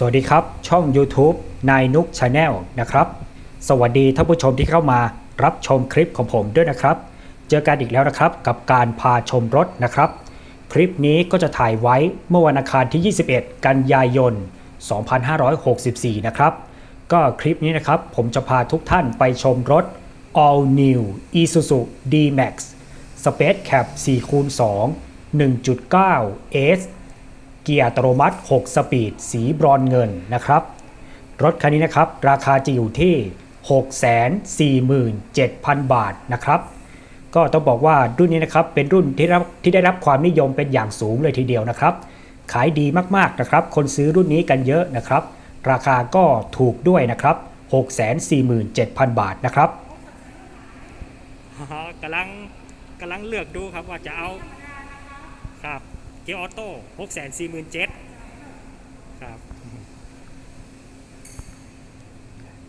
สวัสดีครับ ช่อง YouTube นายนุกชาแนลนะครับ สวัสดีท่านผู้ชมที่เข้ามารับชมคลิปของผมด้วยนะครับ เจอกันอีกแล้วนะครับกับการพาชมรถนะครับ คลิปนี้ก็จะถ่ายไว้เมื่อวันอังคารที่ 21 กันยายน 2564 นะครับ ก็คลิปนี้นะครับผมจะพาทุกท่านไปชมรถ All New Isuzu D-Max Space Cab 4คูณ2 1.9 S เกียร์อัตโนมัติ 6 สปีด สีบรอนเงินนะครับ รถคันนี้นะครับราคาจะอยู่ที่ 647,000 บาทนะครับก็ต้องบอกว่ารุ่นนี้นะครับเป็นรุ่นที่รับที่ได้รับความนิยมเป็นอย่างสูงเลยทีเดียวนะครับ ขายดีมากๆนะครับ คนซื้อรุ่นนี้กันเยอะนะครับ ราคาก็ถูกด้วยนะครับ 647,000 บาทนะครับกำลังกำลังเลือกดูครับว่าจะเอาครับ กียร์ออโต้หกแสนสี่หมื่นเจ็ดครับ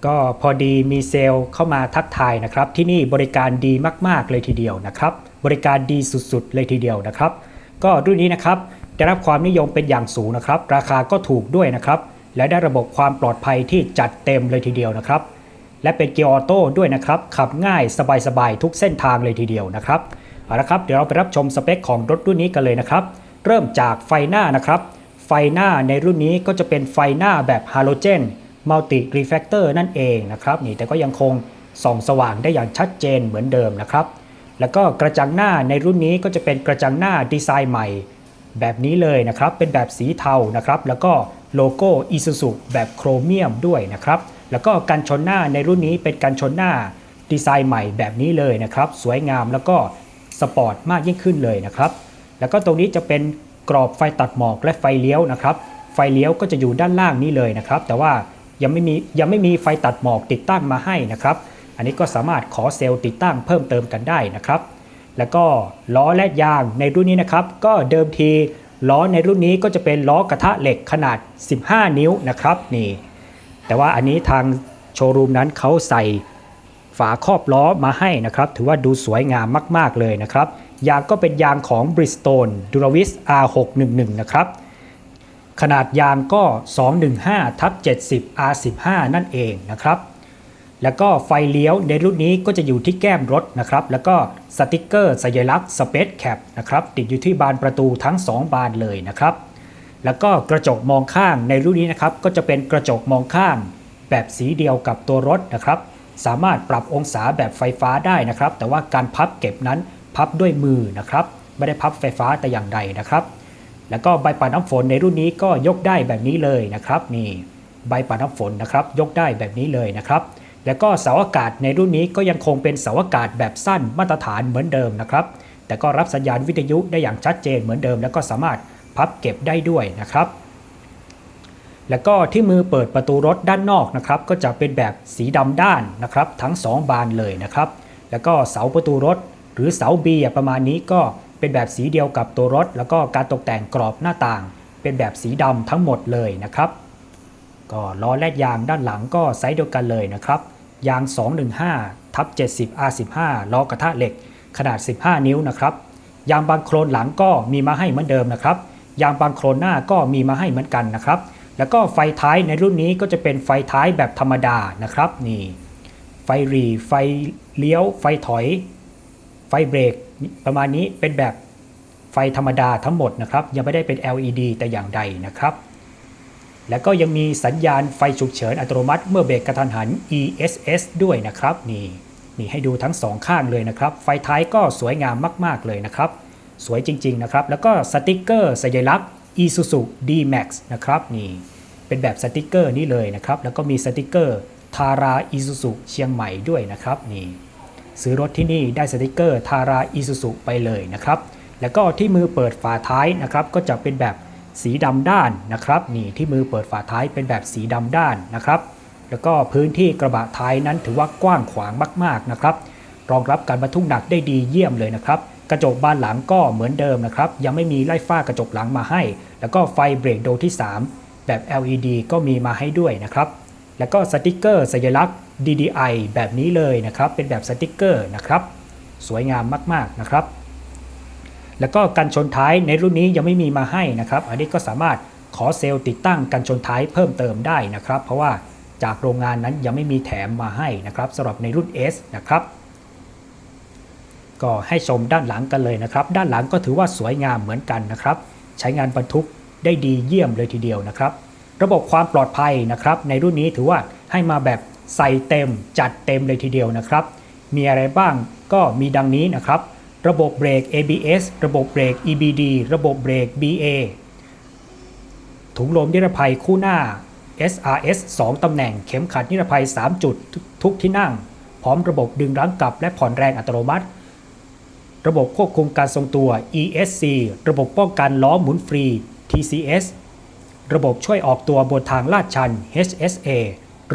ก็พอดีมีเซลล์เข้ามาทักทายนะครับ ที่นี่บริการดีมากๆเลยทีเดียวนะครับ บริการดีสุดๆเลยทีเดียวนะครับ ก็รุ่นนี้นะครับได้รับความนิยมเป็นอย่างสูงนะครับ ราคาก็ถูกด้วยนะครับ และได้ระบบความปลอดภัยที่จัดเต็มเลยทีเดียวนะครับ และเป็นเกียร์ออโต้ด้วยนะครับ ขับง่ายสบายๆทุกเส้นทางเลยทีเดียวนะครับเอาละครับ เดี๋ยวเราไปรับชมสเปคของรถรุ่นนี้กันเลยนะครับ เริ่มจากไฟหน้านะครับ ไฟหน้าในรุ่นนี้ก็จะเป็นไฟหน้าแบบฮาโลเจนมัลติรีเฟกเตอร์นั่นเองนะครับนี่แต่ก็ยังคงส่องสว่างได้อย่างชัดเจนเหมือนเดิมนะครับ แล้วก็กระจังหน้าในรุ่นนี้ก็จะเป็นกระจังหน้าดีไซน์ใหม่ แบบนี้เลยนะครับ เป็นแบบสีเทานะครับ แล้วก็โลโก้ Isuzu แบบโครเมียมด้วยนะครับ แล้วก็กันชนหน้าในรุ่นนี้เป็นกันชนหน้าดีไซน์ใหม่แบบนี้เลยนะครับ สวยงามแล้วก็สปอร์ตมากยิ่งขึ้นเลยนะครับ แล้วก็ตรงนี้จะเป็นกรอบไฟตัดหมอกและไฟเลี้ยวนะครับ ไฟเลี้ยวก็จะอยู่ด้านล่างนี้เลยนะครับ แต่ว่ายังไม่มียังไม่มีไฟตัดหมอกติดตั้งมาให้นะครับ อันนี้ก็สามารถขอเซลล์ติดตั้งเพิ่มเติมกันได้นะครับ แล้วก็ล้อและยางในรุ่นนี้นะครับ ก็เดิมทีล้อในรุ่นนี้ก็จะเป็นล้อกระทะเหล็กขนาด 15 นิ้วนะครับนี่แต่ว่าอันนี้ทางโชว์รูมนั้นเขาใส่ฝาครอบล้อมาให้นะครับ ถือว่าดูสวยงามมาก ๆเลยนะครับ ยางก็เป็นยางของ Bridgestone Duravis R611 นะครับ ขนาดยางก็ 215ทับ70 R15 นั่นเองนะครับ แล้วก็ไฟเลี้ยวในรุ่นนี้ก็จะอยู่ที่แก้มรถนะครับ แล้วก็สติกเกอร์สัญลักษณ์ Space Cap นะครับ ติดอยู่ที่บานประตูทั้ง 2 บานเลยนะครับ แล้วก็กระจกมองข้างในรุ่นนี้นะครับ ก็จะเป็นกระจกมองข้าง แบบสีเดียวกับตัวรถนะครับ สามารถปรับองศาแบบไฟฟ้าได้นะครับ แต่ว่าการพับเก็บนั้น พับด้วยมือนะครับ ไม่ได้พับไฟฟ้าแต่อย่างใดนะครับ แล้วก็ใบปัดน้ำฝนในรุ่นนี้ก็ยกได้แบบนี้เลยนะครับนี่ใบปัดน้ำฝนนะครับ ยกได้แบบนี้เลยนะครับ แล้วก็เสาอากาศในรุ่นนี้ก็ยังคงเป็นเสาอากาศแบบสั้นมาตรฐานเหมือนเดิมนะครับ แต่ก็รับสัญญาณวิทยุได้อย่างชัดเจนเหมือนเดิม แล้วก็สามารถพับเก็บได้ด้วยนะครับแล้วก็ที่มือเปิดประตูรถด้านนอกนะครับก็จะเป็นแบบสีดำด้านนะครับ ทั้ง 2 บานเลยนะครับ แล้วก็เสาประตูรถ หรือเสาบีประมาณนี้ก็เป็นแบบสีเดียวกับตัวรถ แล้วก็การตกแต่งกรอบหน้าต่าง เป็นแบบสีดำทั้งหมดเลยนะครับ ก็ล้อและยางด้านหลังก็ไซส์เดียวกันเลยนะครับ ยาง 215ทับ70 R15 ล้อกระทะเหล็กขนาด 15 นิ้วนะครับ ยางบางโครนหลังก็มีมาให้เหมือนเดิมนะครับ ยางบางโครนหน้าก็มีมาให้เหมือนกันนะครับ แล้วก็ไฟท้ายในรุ่นนี้ก็จะเป็นไฟท้ายแบบธรรมดานะครับนี่ไฟหรีไฟเลี้ยวไฟถอย ไฟเบรกประมาณนี้เป็นแบบไฟธรรมดาทั้งหมดนะครับ ยังไม่ได้เป็น LED แต่อย่างใดนะครับ แล้วก็ยังมีสัญญาณไฟฉุกเฉินอัตโนมัติเมื่อเบรกกระทันหัน ESS ด้วยนะครับนี่นี่ให้ดูทั้งสองข้างเลยนะครับ ไฟท้ายก็สวยงามมาก ๆ เลยนะครับ สวยจริง ๆ นะครับ แล้วก็สติกเกอร์สัญลักษณ์ Isuzu D-Max นะครับนี่เป็นแบบสติกเกอร์นี้เลยนะครับ แล้วก็มีสติกเกอร์ทารา Isuzu เชียงใหม่ด้วยนะครับนี่ ซื้อรถที่นี่ได้สติกเกอร์ทาราอิซูซุไปเลยนะครับ แล้วก็ที่มือเปิดฝาท้ายนะครับ ก็จะเป็นแบบสีดำด้านนะครับนี่ที่มือเปิดฝาท้ายเป็นแบบสีดำด้านนะครับ แล้วก็พื้นที่กระบะท้ายนั้นถือว่ากว้างขวางมากๆนะครับ รองรับการบรรทุกหนักได้ดีเยี่ยมเลยนะครับกระจกบานหลังก็เหมือนเดิมนะครับ ยังไม่มีไล่ฝ้ากระจกหลังมาให้ แล้วก็ไฟเบรกโดที่ 3 แบบ LED ก็มีมาให้ด้วยนะครับ แล้วก็สติกเกอร์สัญลักษณ์ DDI แบบนี้เลยนะครับ เป็นแบบสติกเกอร์นะครับ สวยงามมากๆนะครับ แล้วก็กันชนท้ายในรุ่นนี้ยังไม่มีมาให้นะครับ อันนี้ก็สามารถขอเซลล์ติดตั้งกันชนท้ายเพิ่มเติมได้นะครับ เพราะว่าจากโรงงานนั้นยังไม่มีแถมมาให้นะครับสำหรับในรุ่น S นะครับก็ให้ชมด้านหลังกันเลยนะครับ ด้านหลังก็ถือว่าสวยงามเหมือนกันนะครับ ใช้งานบรรทุกได้ดีเยี่ยมเลยทีเดียวนะครับ ระบบความปลอดภัยนะครับ ในรุ่นนี้ถือว่าให้มาแบบ ใส่เต็มจัดเต็มเลยทีเดียวนะครับ มีอะไรบ้างก็มีดังนี้นะครับ ระบบเบรก ABS ระบบเบรก EBD ระบบเบรก BA ถุงลมนิรภัยคู่หน้า SRS 2 ตำแหน่ง เข็มขัดนิรภัย 3 จุดทุกที่นั่ง พร้อมระบบดึงรั้งกลับและผ่อนแรงอัตโนมัติ ระบบควบคุมการทรงตัว ESC ระบบป้องกันล้อหมุนฟรี TCS ระบบช่วยออกตัวบนทางลาดชัน HSA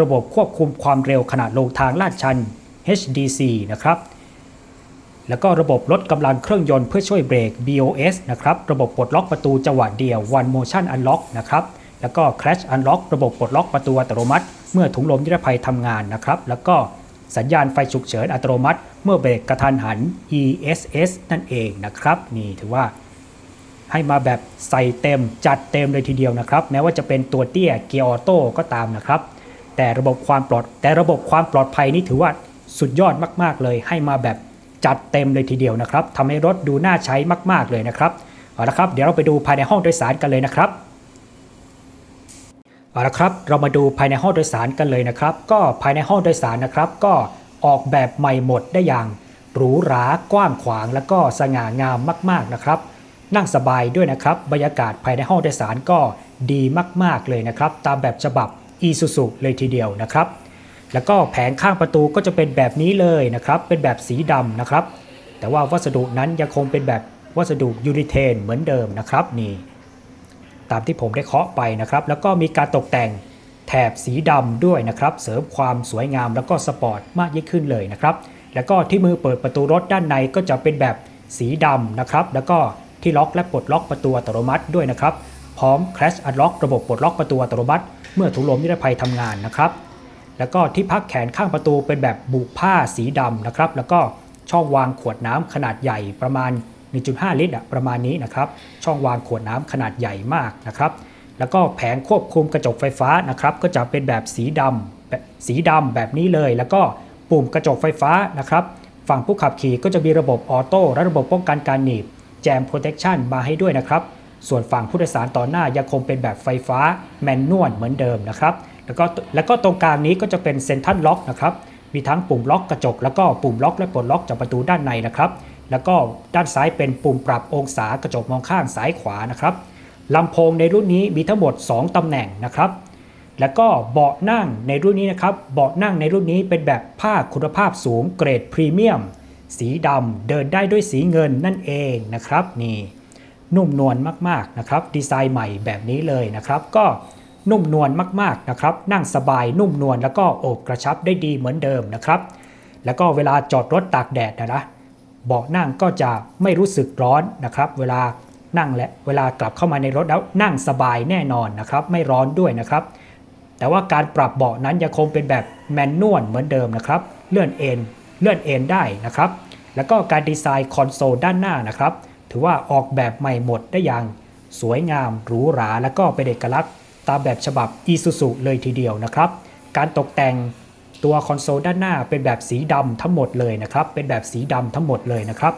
ระบบควบคุมความเร็วขณะลงทางลาดชัน HDC นะครับ แล้วก็ระบบลดกำลังเครื่องยนต์เพื่อช่วยเบรก BOS นะครับ ระบบปลดล็อกประตูจังหวะเดียว One Motion Unlock นะครับ แล้วก็ Crash Unlock ระบบปลดล็อกประตูอัตโนมัติ เมื่อถุงลมนิรภัยทำงานนะครับ แล้วก็สัญญาณไฟฉุกเฉินอัตโนมัติ เมื่อเบรกกระทันหัน ESS นั่นเองนะครับ นี่ถือว่าให้มาแบบใส่เต็มจัดเต็มเลยทีเดียวนะครับ แม้ว่าจะเป็นตัวเตี้ยเกียร์ออโต้ก็ตามนะครับ แต่ระบบความปลอด แต่ระบบความปลอดภัยนี่ถือว่าสุดยอดมากๆเลย ให้มาแบบจัดเต็มเลยทีเดียวนะครับทำให้รถดูน่าใช้มาก ๆเลยนะครับเอาละครับ เดี๋ยวเราไปดูภายในห้องโดยสารกันเลยนะครับเอาละครับ เรามาดูภายในห้องโดยสารกันเลยนะครับ ก็ภายในห้องโดยสารนะครับ ก็ออกแบบใหม่หมดได้อย่างหรูหรากว้างขวางแล้วก็สง่างามมาก ๆนะครับ นั่งสบายด้วยนะครับ บรรยากาศภายในห้องโดยสารก็ดีมาก ๆเลยนะครับ ตามแบบฉบับ e s u s u เลยทีเดียวนะครับ แล้วก็แผงข้างประตูก็จะเป็นแบบนี้เลยนะครับ เป็นแบบสีดำนะครับ แต่ว่าวัสดุนั้นยังคงเป็นแบบวัสดุยูริเทนเหมือนเดิมนะครับนี่ตามที่ผมได้เคาะไปนะครับ แล้วก็มีการตกแต่งแถบสีดำด้วยนะครับ เสริมความสวยงามแล้วก็สปอร์ตมากยิ่งขึ้นเลยนะครับ แล้วก็ที่มือเปิดประตูรถด้านในก็จะเป็นแบบสีดำนะครับ แล้วก็ที่ล็อกและปลดล็อกประตูอัตโนมัติด้วยนะครับ พร้อม Crash Unlock ระบบปลดล็อกประตูอัตโนมัติ เมื่อถุงลมนิรภัยทำงานนะครับ แล้วก็ที่พักแขนข้างประตูเป็นแบบบุผ้าสีดำนะครับ แล้วก็ช่องวางขวดน้ำขนาดใหญ่ประมาณ 1.5 ลิตรอะประมาณนี้นะครับ ช่องวางขวดน้ำขนาดใหญ่มากนะครับ แล้วก็แผงควบคุมกระจกไฟฟ้านะครับ ก็จะเป็นแบบสีดำสีดำแบบนี้เลย แล้วก็ปุ่มกระจกไฟฟ้านะครับฝั่งผู้ขับขี่ก็จะมีระบบออโต้และระบบป้องกันการหนีบแจมโปรเทคชันมาให้ด้วยนะครับ ส่วนฝั่งผู้โดยสารต่อหน้ายังคงเป็นแบบไฟฟ้าแมนนวลเหมือนเดิมนะครับแล้วก็แล้วก็ตรงกลางนี้ก็จะเป็นเซนทัลล็อกนะครับมีทั้งปุ่มล็อกกระจก แล้วก็ปุ่มล็อกและปลดล็อกจากประตูด้านในนะครับแล้วก็ด้านซ้ายเป็นปุ่มปรับองศากระจกมองข้างซ้ายขวานะครับลำโพงในรุ่นนี้มีทั้งหมด 2 ตำแหน่งนะครับ แล้วก็เบาะนั่งในรุ่นนี้นะครับ เบาะนั่งในรุ่นนี้เป็นแบบผ้าคุณภาพสูงเกรดพรีเมียม สีดำเดินได้ด้วยสีเงินนั่นเองนะครับนี่ นุ่มนวลมากๆนะครับ ดีไซน์ใหม่แบบนี้เลยนะครับ ก็นุ่มนวลมากๆนะครับ นั่งสบายนุ่มนวลแล้วก็โอบกระชับได้ดีเหมือนเดิมนะครับ แล้วก็เวลาจอดรถตากแดดนะนะเบาะนั่งก็จะไม่รู้สึกร้อนนะครับ เวลานั่งและเวลากลับเข้ามาในรถแล้วนั่งสบายแน่นอนนะครับ ไม่ร้อนด้วยนะครับ แต่ว่าการปรับเบาะนั้นยังคงเป็นแบบแมนนวลเหมือนเดิมนะครับ เลื่อนเอ็นเลื่อนเอ็นได้นะครับ แล้วก็การดีไซน์คอนโซลด้านหน้านะครับ ถือว่าออกแบบใหม่หมดได้อย่างสวยงามหรูหรา แล้วก็เป็นเอกลักษณ์ ตามแบบฉบับ Isuzu เลยทีเดียวนะครับ การตกแต่งตัวคอนโซลด้านหน้าเป็นแบบสีดำทั้งหมดเลยนะครับ เป็นแบบสีดำทั้งหมดเลยนะครับ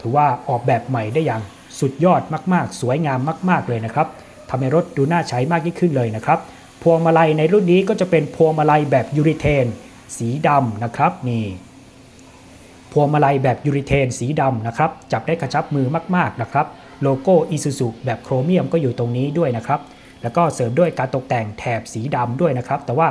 ถือว่าออกแบบใหม่ได้อย่างสุดยอดมาก ๆ สวยงามมาก ๆเลยนะครับทำให้รถดูน่าใช้มากยิ่งขึ้นเลยนะครับ พวงมาลัยในรุ่นนี้ก็จะเป็นพวงมาลัยแบบยูริเทน สีดำนะครับนี่ พวงมาลัยแบบยูริเทนสีดำนะครับ จับได้กระชับมือมากๆนะครับ โลโก้ Isuzu แบบโครเมียมก็อยู่ตรงนี้ด้วยนะครับ แล้วก็เสริมด้วยการตกแต่งแถบสีดำด้วยนะครับ แต่ว่า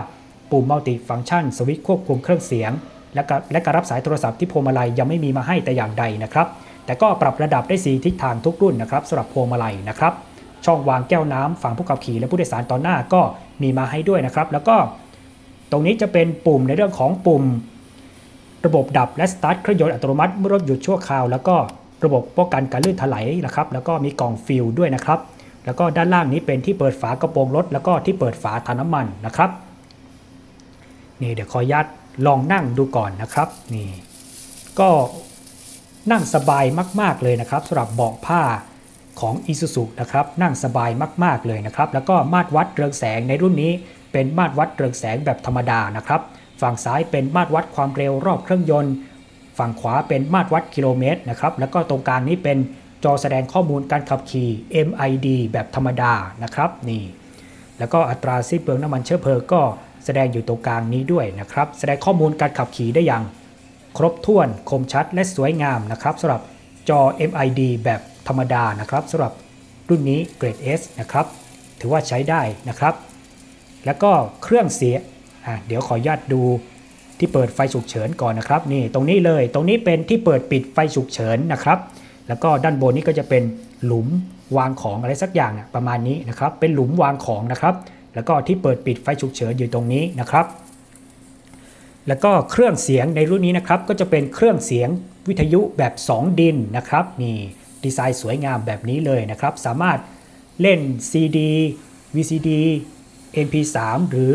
ปุ่มมัลติฟัง c t ชันสวิตช์ควบคุมเครื่องเสียง และก็และการรับสายโทรศัพท์ที่พวงมาลัยยังไม่มีมาให้แต่อย่างใดนะครับ แต่ก็ปรับระดับได้4ทิศทางทุกรุ่นนะครับสำหรับพวงมาลัยนะครับช่องวางแก้วน้ำฝั่งผู้ขับขี่และผู้โดยสารตอนหน้าก็มีมาให้ด้วยนะครับ แล้วก็ตรงนี้จะเป็นปุ่มในเรื่องของปุ่ม ระบบดับและสตาร์ทเครื่องยนต์อัตโนมัติเมื่อรถหยุดชั่วคราว แล้วก็ระบบป้องกันการลื่นถลายนะครับ แล้วก็มีกล่องฟิลด้วยนะครับ แล้วก็ด้านล่างนี้เป็นที่เปิดฝากระโปรงรถ แล้วก็ที่เปิดฝาถังน้ำมันนะครับ นี่เดี๋ยวขออนุญาตลองนั่งดูก่อนนะครับ นี่ ก็นั่งสบายมาก ๆเลยนะครับสำหรับเบาะผ้าของ Isuzu นะครับนั่งสบายมาก ๆ เลยนะครับ แล้วก็มาตรวัดเรืองแสงในรุ่นนี้เป็นมาตรวัดเรืองแสงแบบธรรมดานะครับ ฝั่งซ้ายเป็นมาตรวัดความเร็วรอบเครื่องยนต์ ฝั่งขวาเป็นมาตรวัดกิโลเมตรนะครับแล้วก็ตรงกลางนี้เป็นจอแสดงข้อมูลการขับขี่ MID แบบธรรมดานะครับนี่แล้วก็อัตราสิ้นเปลืองน้ำมันเชื้อเพลิงก็แสดงอยู่ตรงกลางนี้ด้วยนะครับ แสดงข้อมูลการขับขี่ได้อย่าง ครบถ้วนคมชัดและสวยงามนะครับสำหรับจอ MID แบบธรรมดานะครับสำหรับรุ่นนี้เกรด S นะครับ ถือว่าใช้ได้นะครับ แล้วก็เครื่องเสีย อะเดี๋ยวขออนุญาตดูที่เปิดไฟฉุกเฉินก่อนนะครับนี่ตรงนี้เลยตรงนี้เป็นที่เปิดปิดไฟฉุกเฉินนะครับ แล้วก็ด้านบนนี้ก็จะเป็นหลุมวางของอะไรสักอย่างอะประมาณนี้นะครับ เป็นหลุมวางของนะครับ แล้วก็ที่เปิดปิดไฟฉุกเฉินอยู่ตรงนี้นะครับ แล้วก็เครื่องเสียงในรุ่นนี้นะครับ ก็จะเป็นเครื่องเสียงวิทยุแบบ 2 ดินนะครับนี่ดีไซน์สวยงามแบบนี้เลยนะครับ สามารถเล่น CD VCD MP3 หรือ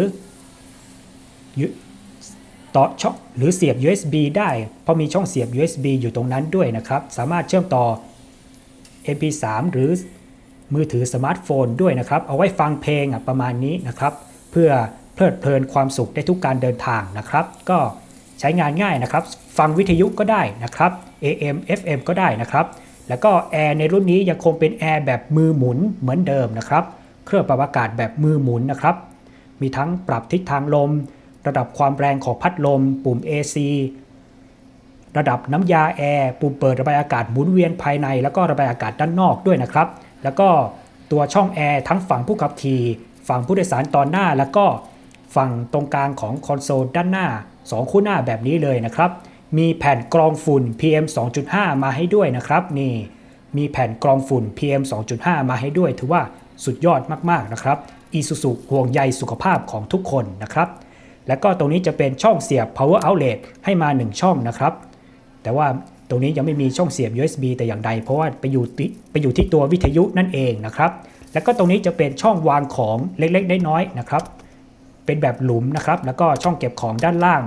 ต่อช่องหรือเสียบ USB ได้ เพราะมีช่องเสียบ USB อยู่ตรงนั้นด้วยนะครับ สามารถเชื่อมต่อ MP3 หรือมือถือสมาร์ทโฟนด้วยนะครับ เอาไว้ฟังเพลงประมาณนี้นะครับ เพื่อเพลิดเพลินความสุขได้ทุกการเดินทางนะครับ ก็ใช้งานง่ายนะครับ ฟังวิทยุก็ได้นะครับ AM FM ก็ได้นะครับ แล้วก็แอร์ในรุ่นนี้ยังคงเป็นแอร์แบบมือหมุนเหมือนเดิมนะครับ เครื่องปรับอากาศแบบมือหมุนนะครับ มีทั้งปรับทิศทางลม ระดับความแรงของพัดลม ปุ่ม AC ระดับน้ำยาแอร์ปุ่มเปิดระบายอากาศหมุนเวียนภายใน แล้วก็ระบายอากาศด้านนอกด้วยนะครับ แล้วก็ตัวช่องแอร์ทั้งฝั่งผู้ขับขี่ ฝั่งผู้โดยสารตอนหน้า แล้วก็ฝั่งตรงกลางของคอนโซลด้านหน้า 2 คู่หน้าแบบนี้เลยนะครับ มีแผ่นกรองฝุ่น PM 2.5 มาให้ด้วยนะครับ นี่มีแผ่นกรองฝุ่น PM 2.5 มาให้ด้วย ถือว่าสุดยอดมากๆนะครับ Isuzu ห่วงใยสุขภาพของทุกคนนะครับ แล้วก็ตรงนี้จะเป็นช่องเสียบ power outlet ให้มา 1 ช่องนะครับ แต่ว่าตรงนี้ยังไม่มีช่องเสียบ USB แต่อย่างใด เพราะว่าไปอยู่ที่ไปอยู่ที่ตัววิทยุนั่นเองนะครับ แล้วก็ตรงนี้จะเป็นช่องวางของเล็กๆน้อยๆนะครับ เป็นแบบหลุมนะครับ แล้วก็ช่องเก็บของด้านล่าง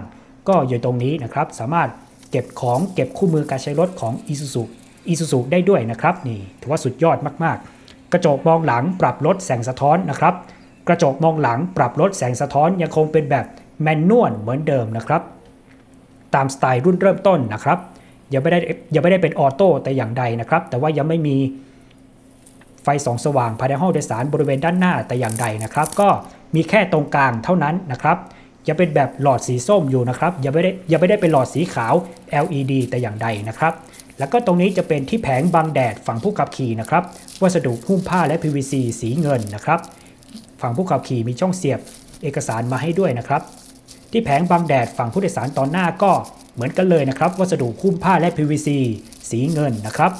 ก็อยู่ตรงนี้นะครับ สามารถเก็บของเก็บคู่มือการใช้รถของ Isuzu Isuzu ได้ด้วยนะครับ นี่ถือว่าสุดยอดมากๆ กระจกมองหลังปรับลดแสงสะท้อนนะครับ กระจกมองหลังปรับลดแสงสะท้อนยังคงเป็นแบบ แมนนวลเหมือนเดิมนะครับ ตามสไตล์รุ่นเริ่มต้นนะครับยังไม่ได้ยังไม่ได้เป็นออโต้แต่อย่างใดนะครับ แต่ว่ายังไม่มีไฟส่องสว่างภายในห้องโดยสารบริเวณด้านหน้าแต่อย่างใดนะครับ ก็มีแค่ตรงกลางเท่านั้นนะครับยังเป็นแบบหลอดสีส้มอยู่นะครับยังไม่ได้ยังไม่ได้เป็นหลอดสีขาว LED แต่อย่างใดนะครับ แล้วก็ตรงนี้จะเป็นที่แผงบังแดดฝั่งผู้ขับขี่นะครับวัสดุหุ้มผ้าและ PVC สีเงินนะครับ ฝั่งผู้ขับขี่มีช่องเสียบเอกสารมาให้ด้วยนะครับ ที่แผงบังแดดฝั่งผู้โดยสารตอนหน้าก็เหมือนกันเลยนะครับวัสดุหุ้มผ้าและ PVC สีเงินนะครับ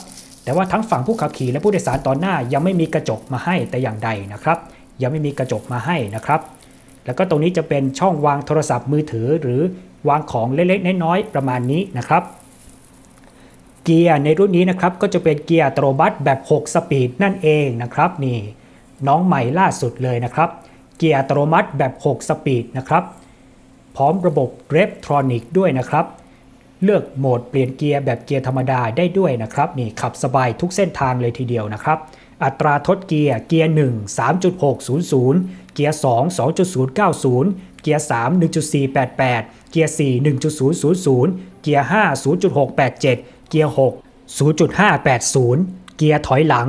แต่ว่าทั้งฝั่งผู้ขับขี่และผู้โดยสารตอนหน้ายังไม่มีกระจกมาให้แต่อย่างใดนะครับ ยังไม่มีกระจกมาให้นะครับ แล้วก็ตรงนี้จะเป็นช่องวางโทรศัพท์มือถือ หรือวางของเล็กๆน้อยๆประมาณนี้นะครับ เกียร์ในรุ่นนี้นะครับก็จะเป็นเกียร์อัตโนมัติแบบ 6 สปีดนั่นเองนะครับนี่น้องใหม่ล่าสุดเลยนะครับ เกียร์อัตโนมัติแบบ 6 สปีดนะครับ ร้อมระบบเรฟทรอนิกด้วยนะครับ เลือกโหมดเปลี่ยนเกียร์แบบเกียร์ธรรมดาได้ด้วยนะครับนี่ขับสบายทุกเส้นทางเลยทีเดียวนะครับ อัตราทดเกียร์เกียร์ 1 3.600 เกียร์ 2 2.090 เกียร์ 3 1.488 เกียร์ 4 1.000 เกียร์ 5 0.687 เกียร์ 6 0.580 เกียร์ถอยหลัง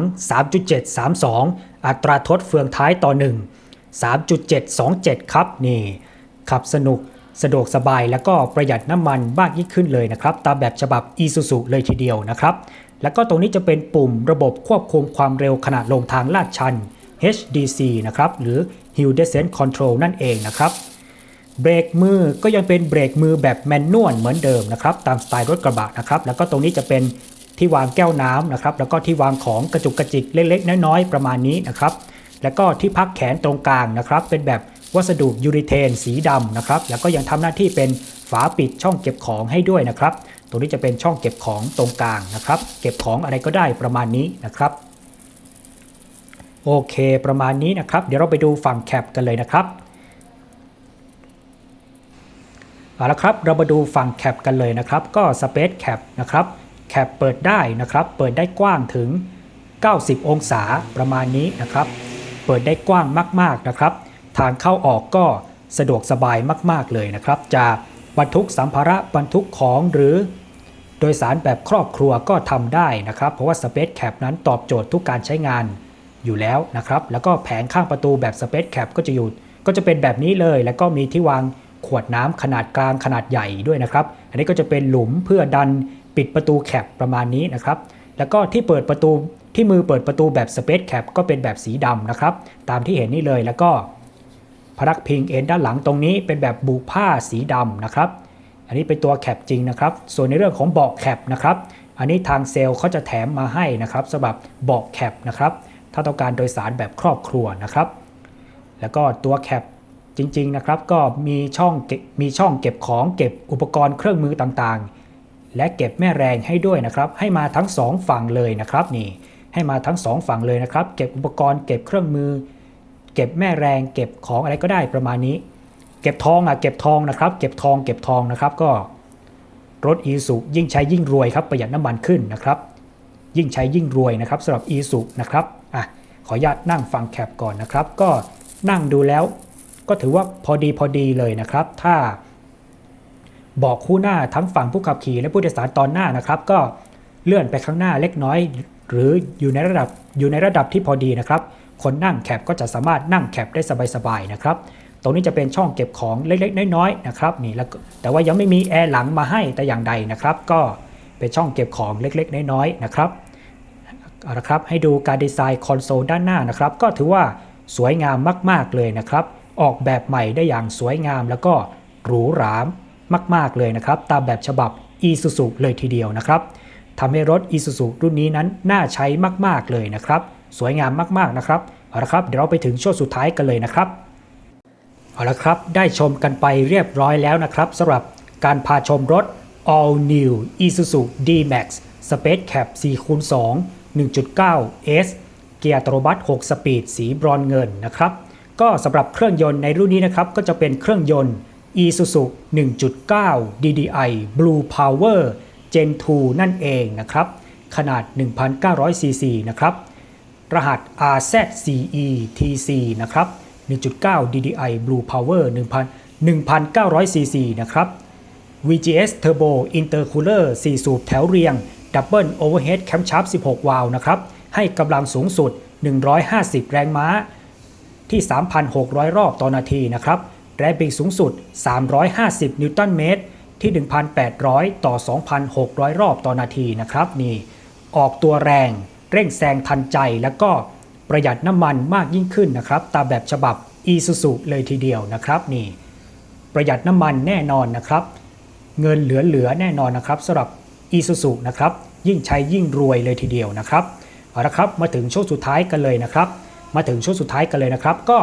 3.732 อัตราทดเฟืองท้ายต่อ 1 3.727 ครับนี่ ขับสนุก สะดวกสบายแล้วก็ประหยัดน้ำมันมากยิ่งขึ้นเลยนะครับ ตามแบบฉบับ Isuzu เลยทีเดียวนะครับ แล้วก็ตรงนี้จะเป็นปุ่มระบบควบคุมความเร็วขณะลงทางลาดชัน HDC นะครับ หรือ Hill Descent Control นั่นเองนะครับ เบรกมือก็ยังเป็นเบรกมือแบบแมนนวลเหมือนเดิมนะครับ ตามสไตล์รถกระบะนะครับ แล้วก็ตรงนี้จะเป็นที่วางแก้วน้ำนะครับ แล้วก็ที่วางของกระจุกกระจิกเล็กๆ น้อยๆ ประมาณนี้นะครับ แล้วก็ที่พักแขนตรงกลางนะครับ เป็นแบบ วัสดุยูริเทนสีดำนะครับแล้วก็ยังทำหน้าที่เป็นฝาปิดช่องเก็บของให้ด้วยนะครับตรงนี้จะเป็นช่องเก็บของตรงกลางนะครับ เก็บของอะไรก็ได้ประมาณนี้นะครับโอเค ประมาณนี้นะครับ เดี๋ยวเราไปดูฝั่งแคปกันเลยนะครับเอาละครับ เรามาดูฝั่งแคปกันเลยนะครับ ก็ Space Cap นะครับแคปเปิดได้นะครับ เปิดได้กว้างถึง 90 องศาประมาณนี้นะครับ เปิดได้กว้างมาก ๆ นะครับ ทางเข้าออกก็สะดวกสบายมาก ๆ เลยนะครับ จะบรรทุกสัมภาระบรรทุกของหรือโดยสารแบบครอบครัวก็ทำได้นะครับ เพราะว่า Space Cap นั้นตอบโจทย์ทุกการใช้งานอยู่แล้วนะครับ แล้วก็แผงข้างประตูแบบ Space Cap ก็จะอยู่ ก็จะเป็นแบบนี้เลย แล้วก็มีที่วางขวดน้ำขนาดกลางขนาดใหญ่ด้วยนะครับ อันนี้ก็จะเป็นหลุมเพื่อดันปิดประตูแคปประมาณนี้นะครับ แล้วก็ที่เปิดประตูที่มือเปิดประตูแบบ Space Cap ก็เป็นแบบสีดำนะครับ ตามที่เห็นนี่เลยแล้วก็ พนักพิงเอ็นด้านหลังตรงนี้เป็นแบบบุผ้าสีดำนะครับ อันนี้เป็นตัวแคปจริงนะครับ ส่วนในเรื่องของเบาะแคปนะครับ อันนี้ทางเซลล์เขาจะแถมมาให้นะครับสำหรับเบาะแคปนะครับ ถ้าต้องการโดยสารแบบครอบครัวนะครับ แล้วก็ตัวแคปจริงๆนะครับ ก็มีช่องมีช่องเก็บของเก็บอุปกรณ์เครื่องมือต่างๆ และเก็บแม่แรงให้ด้วยนะครับ ให้มาทั้งสองฝั่งเลยนะครับนี่ให้มาทั้งสองฝั่งเลยนะครับ เก็บอุปกรณ์เก็บเครื่องมือ เก็บแม่แรงเก็บของอะไรก็ได้ประมาณนี้ เก็บทองอะเก็บทองนะครับ เก็บทองเก็บทองนะครับก็รถอีสุยิ่งใช้ยิ่งรวยครับประหยัดน้ำมันขึ้นนะครับ ยิ่งใช้ยิ่งรวยนะครับสำหรับอีสุนะครับอะขออนุญาตนั่งฟังแคปก่อนนะครับ ก็นั่งดูแล้วก็ถือว่าพอดีพอดีเลยนะครับ ถ้าบอกคู่หน้าทั้งฝั่งผู้ขับขี่และผู้โดยสารตอนหน้านะครับ ก็เลื่อนไปข้างหน้าเล็กน้อย หรืออยู่ในระดับอยู่ในระดับที่พอดีนะครับ คนนั่งแคปก็จะสามารถนั่งแคปได้สบายๆนะครับตรงนี้จะเป็นช่องเก็บของเล็กๆ น้อยๆนะครับนี่แล้วแต่ว่ายังไม่มีแอร์หลังมาให้แต่อย่างใดนะครับ ก็เป็นช่องเก็บของเล็กๆ น้อยๆนะครับเอาละครับให้ดูการดีไซน์คอนโซลด้านหน้านะครับ ก็ถือว่าสวยงามมาก ๆเลยนะครับ ออกแบบใหม่ได้อย่างสวยงามแล้วก็หรูหรามาก ๆเลยนะครับ ตามแบบฉบับ Isuzu เลยทีเดียวนะครับทำให้รถ Isuzu รุ่นนี้นั้นน่าใช้มาก ๆเลยนะครับ สวยงามมากๆนะครับเอาละครับเดี๋ยวเราไปถึงช่วงสุดท้ายกันเลยนะครับเอาละครับได้ชมกันไปเรียบร้อยแล้วนะครับสำหรับการพาชมรถ All New Isuzu D-Max Space Cap 4คูณ2 1.9 S เกียร์ตโนมัติ6สปีดสีบรอนเงินนะครับก็สำหรับเครื่องยนต์ในรุ่นนี้นะครับก็จะเป็นเครื่องยนต์ Isuzu 1.9 DDI Blue Power Gen 2 นั่นเองนะครับ ขนาด 1,900 cc นะครับ รหัส RZCE TC นะครับ 1.9 DDI Blue Power 1,1900cc นะครับ VGS Turbo Intercooler 4 สูบแถวเรียง Double Overhead Camshaft 16 วาล์วนะครับ ให้กำลังสูงสุด 150 แรงม้า ที่ 3,600 รอบต่อนาทีนะครับ แรงบิดสูงสุด 350 นิวตันเมตร ที่ 1,800 ต่อ 2,600 รอบต่อนาทีนะครับ นี่ ออกตัวแรง เร่งแซงทันใจ แล้วก็ประหยัดน้ำมันมากยิ่งขึ้นนะครับ ตามแบบฉบับ Isuzu เลยทีเดียวนะครับนี่ ประหยัดน้ำมันแน่นอนนะครับ เงินเหลือๆแน่นอนนะครับสำหรับ Isuzu นะครับยิ่งใช้ยิ่งรวยเลยทีเดียวนะครับเอาละครับมาถึงช่วงสุดท้ายกันเลยนะครับ มาถึงช่วงสุดท้ายกันเลยนะครับ ก็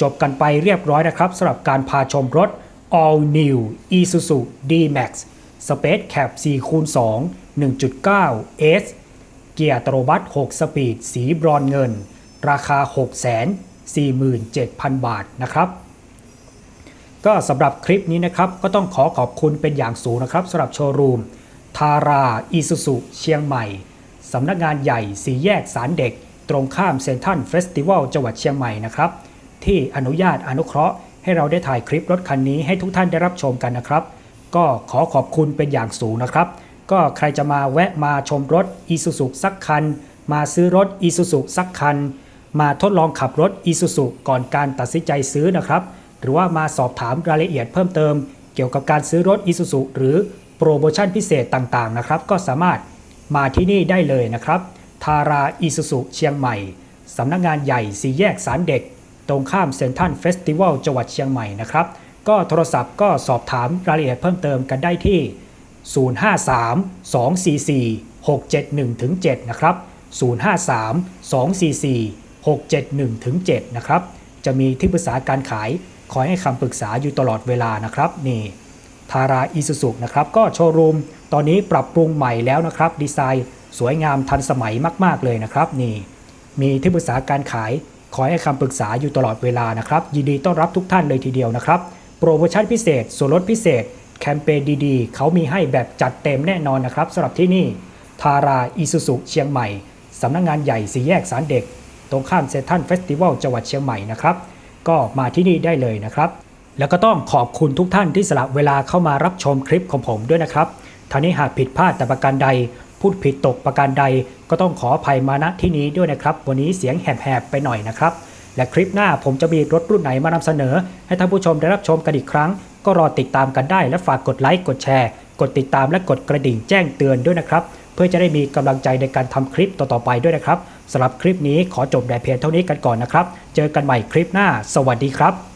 จบกันไปเรียบร้อยนะครับสำหรับการพาชมรถ All New Isuzu D-Max Space Cap 4คูณ2 1.9 S เกียร์อัตโนมัติ 6 สปีด สีบรอนเงิน ราคา 647,000 บาทนะครับ ก็สำหรับคลิปนี้นะครับ ก็ต้องขอขอบคุณเป็นอย่างสูงนะครับสำหรับโชว์รูม ทาราอิสุสุเชียงใหม่สำนักงานใหญ่สีแยกสารเด็ก ตรงข้ามเซนทันเฟสติวัลจังหวัดเชียงใหม่นะครับ ที่อนุญาตอนุเคราะห์ให้เราได้ถ่ายคลิปรถคันนี้ให้ทุกท่านได้รับชมกันนะครับ ก็ขอขอบคุณเป็นอย่างสูงนะครับ ก็ใครจะมาแวะมาชมรถ i s u z u สักคัน มาซื้อรถ i s u z u สักคัน มาทดลองขับรถ i s u z u ก่อนการตัดสินใจซื้อนะครับ หรือว่ามาสอบถามรายละเอียดเพิ่มเติม เกี่ยวกับการซื้อรถ i s u z u หรือโปรโมชั่นพิเศษต่างๆนะครับ ก็สามารถมาที่นี่ได้เลยนะครับ ทาราอิสุสุเชียงใหม่สำนักงานใหญ่สีแยกสารเด็ก ตรงข้ามเซนทันเฟสติวัลจังหวัดเชียงใหม่นะครับ ก็โทรศัพท์ก็สอบถามรายละเอียดเพิ่มเติมกันได้ที่ 053 244 671ถึง7นะครับ 053 244 671ถึง7นะครับ จะมีที่ปรึกษาการขาย คอยให้คำปรึกษาอยู่ตลอดเวลานะครับ นี่ทาราอิสุสุนะครับ ก็โชว์รูม ตอนนี้ปรับปรุงใหม่แล้วนะครับ ดีไซน์สวยงามทันสมัยมาก ๆ เลยนะครับ นี่ มีที่ปรึกษาการขาย คอยให้คำปรึกษาอยู่ตลอดเวลานะครับ ยินดีต้อนรับทุกท่านเลยทีเดียวนะครับ โปรโมชั่นพิเศษ ส่วนลดพิเศษ แคมเปญดีๆ เขามีให้แบบจัดเต็มแน่นอนนะครับสำหรับที่นี่ทาราอิสุสุเชียงใหม่ สำนักงงานใหญ่สีแยกสารเด็ก ตรงข้ามเซนทันเฟสติวัลจังหวัดเชียงใหม่นะครับ ก็มาที่นี่ได้เลยนะครับ แล้วก็ต้องขอบคุณทุกท่านที่สละเวลาเข้ามารับชมคลิปของผมด้วยนะครับท่านี้หากผิดพลาดแต่ประการใด พูดผิดตกประการใด ก็ต้องขออภัยมาณที่นี้ด้วยนะครับ วันนี้เสียงแหบๆไปหน่อยนะครับ และคลิปหน้าผมจะมีรถรุ่นไหนมานำเสนอ ให้ท่านผู้ชมได้รับชมกันอีกครั้ง ก็รอติดตามกันได้และฝากกดไลค์กดแชร์ กดติดตามและกดกระดิ่งแจ้งเตือนด้วยนะครับ เพื่อจะได้มีกำลังใจในการทำคลิปต่อๆไปด้วยนะครับสำหรับคลิปนี้ขอจบแต่เพียงเท่านี้กันก่อนนะครับ เจอกันใหม่คลิปหน้า สวัสดีครับ